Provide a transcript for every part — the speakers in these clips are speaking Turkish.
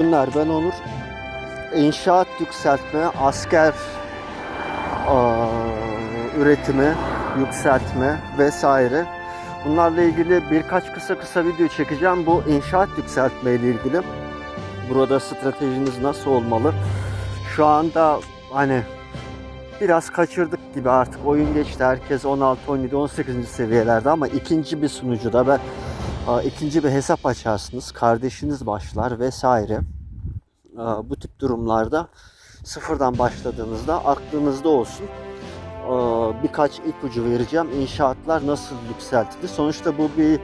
Günler ben Onur. İnşaat yükseltme, asker aa, üretimi yükseltme vesaire. Bunlarla ilgili birkaç kısa kısa video çekeceğim. Bu inşaat yükseltme ile ilgili. Burada stratejiniz nasıl olmalı? Şu anda hani biraz kaçırdık gibi artık oyun geçti. Herkes 16, 17, 18. seviyelerde ama ikinci bir sunucuda ben ikinci bir hesap açarsınız, kardeşiniz başlar vesaire. Bu tip durumlarda sıfırdan başladığınızda aklınızda olsun. Birkaç ipucu vereceğim. İnşaatlar nasıl yükseltilir? Sonuçta bu bir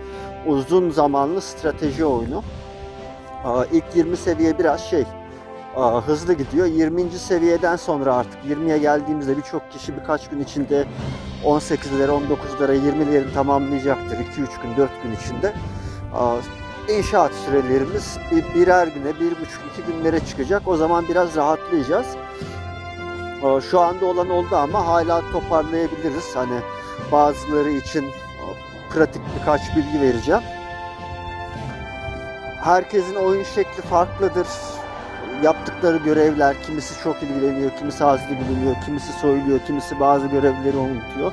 uzun zamanlı strateji oyunu. İlk 20 seviye biraz şey hızlı gidiyor. 20. seviyeden sonra artık 20'ye geldiğimizde birçok kişi birkaç gün içinde 18'lere, 19'lara, 20'lerini tamamlayacaktır 2-3 gün, 4 gün içinde. Aa, İnşaat sürelerimiz bir, birer güne, bir buçuk, iki günlere çıkacak. O zaman biraz rahatlayacağız. Şu anda olan oldu ama hala toparlayabiliriz. Hani bazıları için pratik birkaç bilgi vereceğim. Herkesin oyun şekli farklıdır. Yaptıkları görevler, kimisi çok ilgileniyor, kimisi az ilgileniyor, kimisi soyuluyor, kimisi bazı görevleri unutuyor.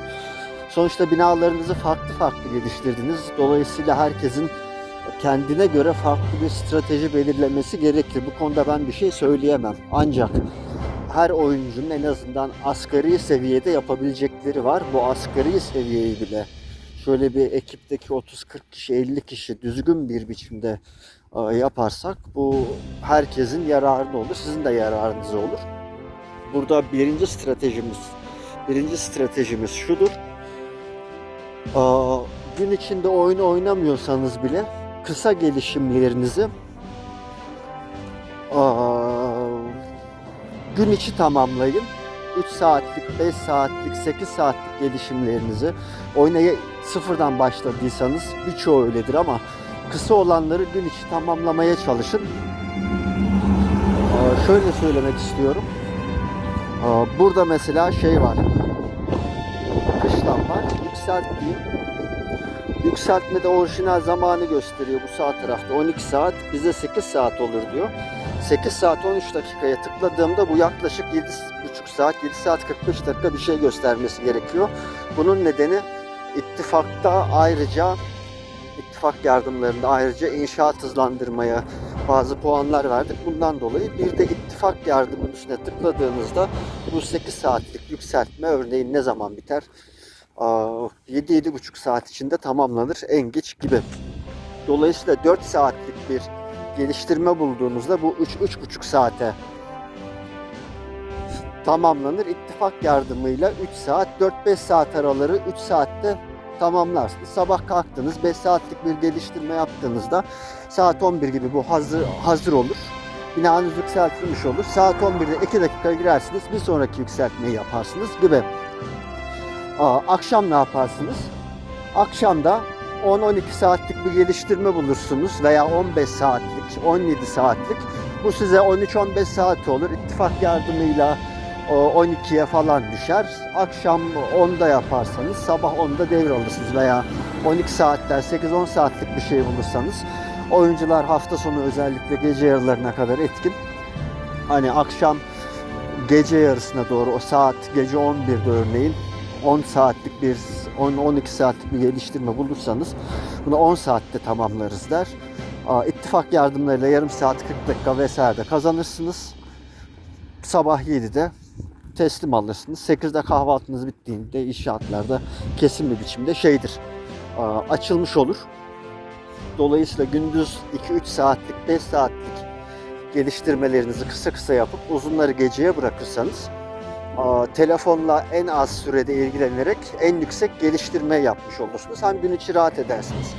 Sonuçta binalarınızı farklı farklı geliştirdiniz. Dolayısıyla herkesin kendine göre farklı bir strateji belirlemesi gerekir. Bu konuda ben bir şey söyleyemem. Ancak her oyuncunun en azından asgari seviyede yapabilecekleri var. Bu asgari seviyeyi bile şöyle bir ekipteki 30-40 kişi, 50 kişi düzgün bir biçimde yaparsak bu herkesin yararına olur. Sizin de yararınıza olur. Burada birinci stratejimiz birinci stratejimiz şudur. Aa, gün içinde oyunu oynamıyorsanız bile kısa gelişimlerinizi aa, gün içi tamamlayın. 3 saatlik, 5 saatlik, 8 saatlik gelişimlerinizi oynaya sıfırdan başladıysanız birçoğu öyledir ama kısa olanları gün içi tamamlamaya çalışın. Şöyle söylemek istiyorum. Aa, burada mesela şey var. Kışlan var. Yükselttiğim Yükseltmede orijinal zamanı gösteriyor bu sağ tarafta 12 saat bize 8 saat olur diyor. 8 saat 13 dakikaya tıkladığımda bu yaklaşık 7,5 saat 7 saat 45 dakika bir şey göstermesi gerekiyor. Bunun nedeni ittifakta ayrıca ittifak yardımlarında ayrıca inşaat hızlandırmaya bazı puanlar verdik. Bundan dolayı bir de ittifak yardımının üstüne tıkladığınızda bu 8 saatlik yükseltme örneğin ne zaman biter? 7-7,5 saat içinde tamamlanır en geç gibi. Dolayısıyla 4 saatlik bir geliştirme bulduğunuzda bu 3-3,5 saate tamamlanır. İttifak yardımıyla 3 saat, 4-5 saat araları 3 saatte tamamlarsınız. Sabah kalktınız 5 saatlik bir geliştirme yaptığınızda saat 11 gibi bu hazır hazır olur. Binanız yükseltilmiş olur. Saat 11'de 2 dakika girersiniz. Bir sonraki yükseltmeyi yaparsınız gibi. Aa, akşam ne yaparsınız? Akşam da 10-12 saatlik bir geliştirme bulursunuz veya 15 saatlik, 17 saatlik. Bu size 13-15 saat olur. İttifak yardımıyla 12'ye falan düşer. Akşam 10'da yaparsanız sabah 10'da devralırsınız veya 12 saatler 8-10 saatlik bir şey bulursanız oyuncular hafta sonu özellikle gece yarılarına kadar etkin. Hani akşam gece yarısına doğru o saat gece 11'de örneğin 10 saatlik bir 10-12 saatlik bir geliştirme bulursanız bunu 10 saatte tamamlarız der. İttifak yardımlarıyla yarım saat 40 dakika vesaire de kazanırsınız. Sabah 7'de teslim alırsınız. 8'de kahvaltınız bittiğinde inşaatlarda kesin bir biçimde şeydir. açılmış olur. Dolayısıyla gündüz 2-3 saatlik, 5 saatlik geliştirmelerinizi kısa kısa yapıp uzunları geceye bırakırsanız telefonla en az sürede ilgilenerek en yüksek geliştirme yapmış olursunuz. Hem gün içi rahat edersiniz.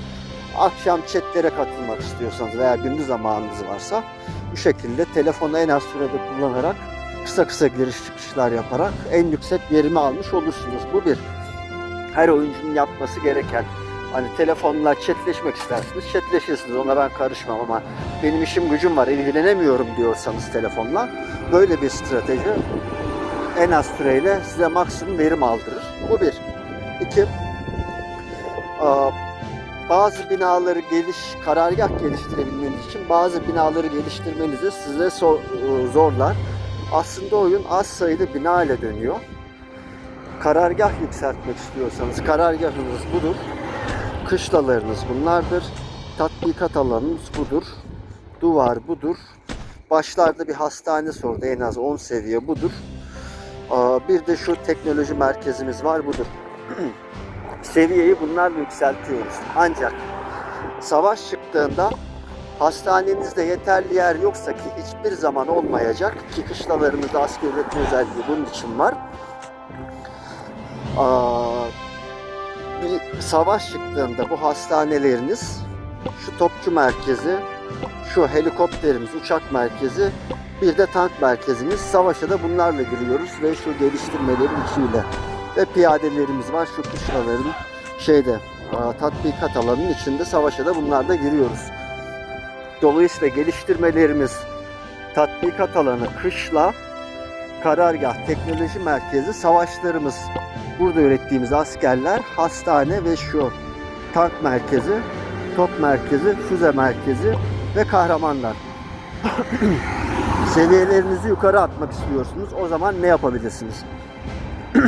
Akşam chatlere katılmak istiyorsanız veya gündüz zamanınız varsa bu şekilde telefonu en az sürede kullanarak kısa kısa giriş çıkışlar yaparak en yüksek verimi almış olursunuz. Bu bir her oyuncunun yapması gereken. Hani telefonla chatleşmek istersiniz, chatleşirsiniz. Ona ben karışmam ama benim işim gücüm var, ilgilenemiyorum diyorsanız telefonla böyle bir strateji en az süreyle size maksimum verim aldırır. Bu bir. İki, bazı binaları geliş karargah geliştirebilmeniz için bazı binaları geliştirmenizi size zorlar. Aslında oyun az sayıda bina ile dönüyor. Karargah yükseltmek istiyorsanız karargahınız budur. Kışlalarınız bunlardır. Tatbikat alanınız budur. Duvar budur. Başlarda bir hastane sordu en az 10 seviye budur. Bir de şu teknoloji merkezimiz var budur. Seviyeyi bunlarla yükseltiyoruz. Ancak savaş çıktığında hastanenizde yeterli yer yoksa ki hiçbir zaman olmayacak ki kışlalarımızda asker üretim özelliği bunun için var. Aa, bir savaş çıktığında bu hastaneleriniz şu topçu merkezi, şu helikopterimiz, uçak merkezi, bir de tank merkezimiz. Savaşa da bunlarla giriyoruz ve şu geliştirmelerin içiyle. Ve piyadelerimiz var şu kışlaların şeyde tatbikat alanının içinde savaşa da bunlarla giriyoruz. Dolayısıyla geliştirmelerimiz tatbikat alanı kışla, karargah, teknoloji merkezi, savaşlarımız burada ürettiğimiz askerler, hastane ve şu tank merkezi, top merkezi, füze merkezi ve kahramanlar. Seviyelerinizi yukarı atmak istiyorsunuz. O zaman ne yapabilirsiniz?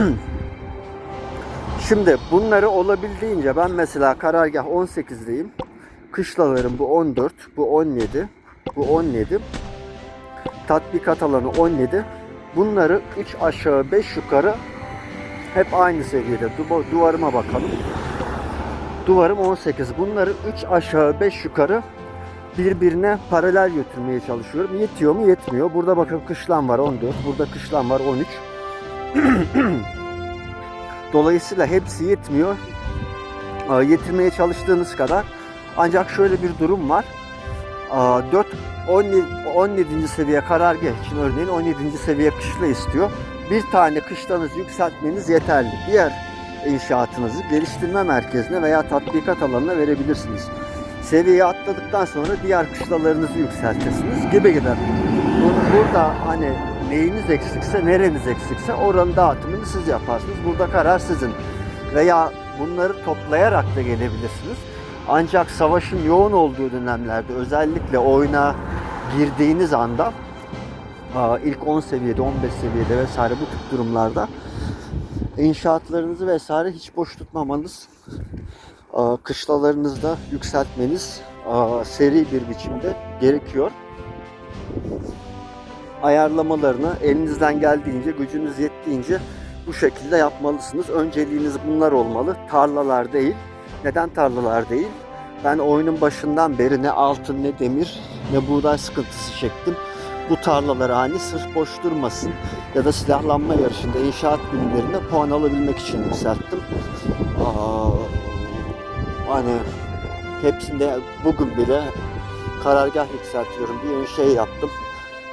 Şimdi bunları olabildiğince ben mesela karargah 18'deyim. Kışlalarım bu 14, bu 17, bu 17. Tatbikat alanı 17. Bunları 3 aşağı 5 yukarı hep aynı seviyede. Du- duvarıma bakalım. Duvarım 18. Bunları 3 aşağı 5 yukarı birbirine paralel götürmeye çalışıyorum. Yetiyor mu? Yetmiyor. Burada bakın kışlan var 14. Burada kışlan var 13. Dolayısıyla hepsi yetmiyor. Yetirmeye çalıştığınız kadar. Ancak şöyle bir durum var. Aa, 4 17, 17. seviye karargah için örneğin 17. seviye kışla istiyor. Bir tane kışlanızı yükseltmeniz yeterli. Diğer inşaatınızı geliştirme merkezine veya tatbikat alanına verebilirsiniz. Seviye atladıktan sonra diğer kışlalarınızı yükseltirsiniz gibi. Bu- Burada hani neyiniz eksikse, nereniz eksikse oranın dağıtımını siz yaparsınız. Burada karar sizin. Veya bunları toplayarak da gelebilirsiniz. Ancak savaşın yoğun olduğu dönemlerde özellikle oyuna girdiğiniz anda ilk 10 seviyede, 15 seviyede vesaire bu tip durumlarda inşaatlarınızı vesaire hiç boş tutmamanız, kışlalarınızda yükseltmeniz seri bir biçimde gerekiyor. Ayarlamalarını elinizden geldiğince, gücünüz yettiğince bu şekilde yapmalısınız. Önceliğiniz bunlar olmalı. Tarlalar değil. Neden tarlalar değil? Ben oyunun başından beri ne altın ne demir ne buğday sıkıntısı çektim. Bu tarlaları hani sırf boş durmasın ya da silahlanma yarışında inşaat bilimlerinde puan alabilmek için yükselttim. Aa, hani hepsinde bugün bile karargah yükseltiyorum diye şey yaptım.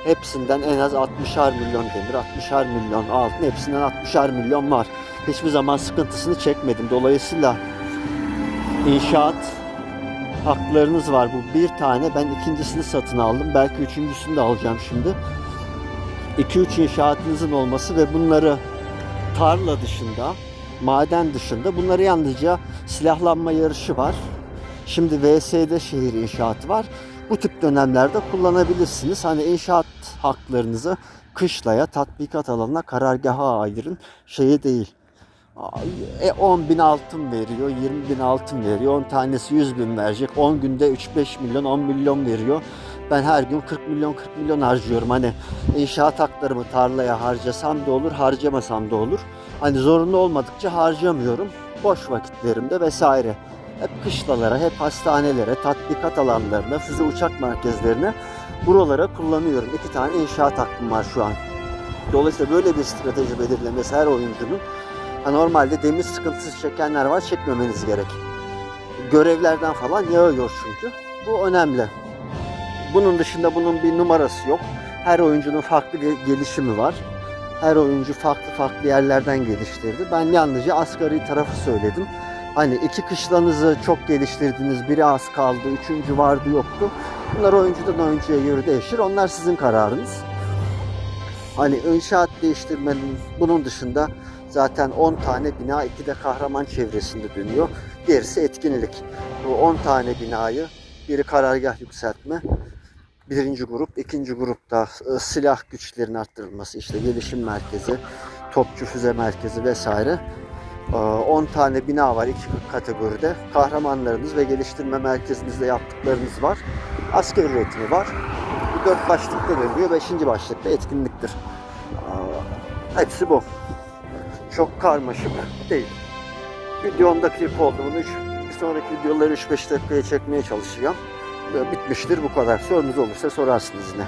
Hepsinden en az 60'ar milyon demir, 60'ar milyon altın, hepsinden 60'ar milyon var. Hiçbir zaman sıkıntısını çekmedim. Dolayısıyla inşaat haklarınız var. Bu bir tane. Ben ikincisini satın aldım. Belki üçüncüsünü de alacağım şimdi. 2-3 inşaatınızın olması ve bunları tarla dışında, maden dışında bunları yalnızca silahlanma yarışı var. Şimdi VS'de şehir inşaatı var. Bu tip dönemlerde kullanabilirsiniz. Hani inşaat haklarınızı kışlaya, tatbikat alanına, karargaha ayırın. Şeyi değil. E 10 bin altın veriyor, 20 bin altın veriyor. 10 tanesi 100 bin verecek. 10 günde 3-5 milyon, 10 milyon veriyor. Ben her gün 40 milyon 40 milyon harcıyorum. Hani inşaat haklarımı tarlaya harcasam da olur, harcamasam da olur. Hani zorunlu olmadıkça harcamıyorum. Boş vakitlerimde vesaire. Hep kışlalara, hep hastanelere, tatbikat alanlarına, füze uçak merkezlerine buralara kullanıyorum. İki tane inşaat hakkım var şu an. Dolayısıyla böyle bir strateji belirlemesi her oyuncunun Ha, normalde demir sıkıntısı çekenler var çekmemeniz gerek. Görevlerden falan yağıyor çünkü. Bu önemli. Bunun dışında bunun bir numarası yok. Her oyuncunun farklı ge- gelişimi var. Her oyuncu farklı farklı yerlerden geliştirdi. Ben yalnızca asgari tarafı söyledim. Hani iki kışlanızı çok geliştirdiniz, biri az kaldı, üçüncü vardı yoktu. Bunlar oyuncudan oyuncuya göre değişir. Onlar sizin kararınız. Hani inşaat değiştirmenin bunun dışında zaten 10 tane bina iki de kahraman çevresinde dönüyor. Gerisi etkinlik. Bu 10 tane binayı biri karargah yükseltme, birinci grup, ikinci grupta e, silah güçlerinin arttırılması, işte gelişim merkezi, topçu füze merkezi vesaire. E, 10 tane bina var iki kategoride. Kahramanlarınız ve geliştirme merkezinizde yaptıklarınız var. Asker üretimi var. Bu dört başlıkta dönüyor. Beşinci başlıkta etkinliktir. E, Hepsi bu. Çok karmaşık değil. Video 10 dakika oldu. Bunu bir sonraki videoları 3-5 dakikaya çekmeye çalışacağım. Bitmiştir bu kadar. Sorunuz olursa sorarsınız yine.